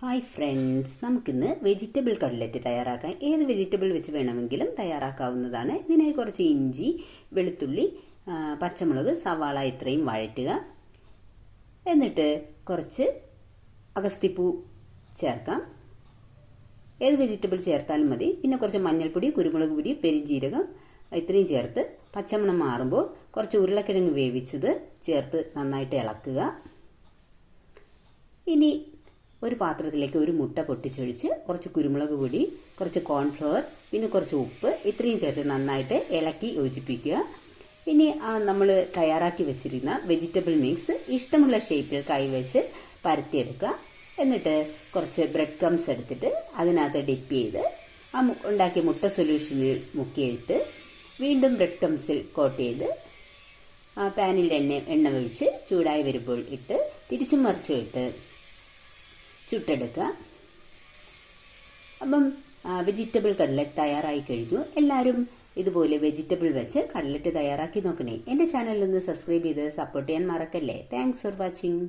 Hi friends നമുക്കിന്ന് vegetable cutlet തയ്യാറാക്കാൻ ഏത് വെജിറ്റബിൾ വെച്ച് വേണമെങ്കിലും തയ്യാറാക്കാവുന്നതാണ്. ഇതിനായി കുറച്ച് ഇഞ്ചി വെളുത്തുള്ളി പച്ചമുളക് സവാള ഇത്രയും വഴറ്റുക. എന്നിട്ട് കുറച്ച് അഗസ്തിപ്പൂ ചേർക്കാം. ഏത് വെജിറ്റബിൾ ചേർത്താലും മതി. പിന്നെ കുറച്ച് മഞ്ഞൾപ്പൊടി കുരുമുളക് പൊടി പെരിഞ്ജീരകം ഇത്രയും ചേർത്ത് പച്ചമണം മാറുമ്പോൾ കുറച്ച് ഉരുളക്കിഴങ്ങ് വേവിച്ചത് ചേർത്ത് നന്നായിട്ട് ഇളക്കുക. ഇനി ഒരു പാത്രത്തിലേക്ക് ഒരു മുട്ട പൊട്ടിച്ചൊഴിച്ച് കുറച്ച് കുരുമുളക് പൊടി കുറച്ച് കോൺഫ്ലവർ പിന്നെ കുറച്ച് ഉപ്പ് ഇത്രയും ചേർത്ത് നന്നായിട്ട് ഇളക്കി യോജിപ്പിക്കുക. ഇനി നമ്മൾ തയ്യാറാക്കി വെച്ചിരുന്ന വെജിറ്റബിൾ മിക്സ് ഇഷ്ടമുള്ള ഷേപ്പിൽ കൈവച്ച് പരത്തിയെടുക്കുക. എന്നിട്ട് കുറച്ച് ബ്രെഡ് ക്രംസ് എടുത്തിട്ട് അതിനകത്ത് ഡിപ്പ് ചെയ്ത് ആ ഉണ്ടാക്കിയ മുട്ട സൊല്യൂഷനിൽ മുക്കിയിട്ട് വീണ്ടും ബ്രെഡ് ക്രംസിൽ കോട്ട് ചെയ്ത് പാനിൽ എണ്ണ എണ്ണ ഒഴിച്ച് ചൂടായി വരുമ്പോൾ ഇട്ട് തിരിച്ചും മറിച്ചും ഇട്ട് ചുട്ടെടുക്കുക. അപ്പം വെജിറ്റബിൾ കട്ലറ്റ് തയ്യാറായി കഴിഞ്ഞു. എല്ലാവരും ഇതുപോലെ വെജിറ്റബിൾ വെച്ച് കട്ലറ്റ് തയ്യാറാക്കി നോക്കണേ. എന്റെ ചാനലിൽ ഒന്ന് സബ്സ്ക്രൈബ് ചെയ്ത് സപ്പോർട്ട് ചെയ്യാൻ മറക്കല്ലേ? Thanks for watching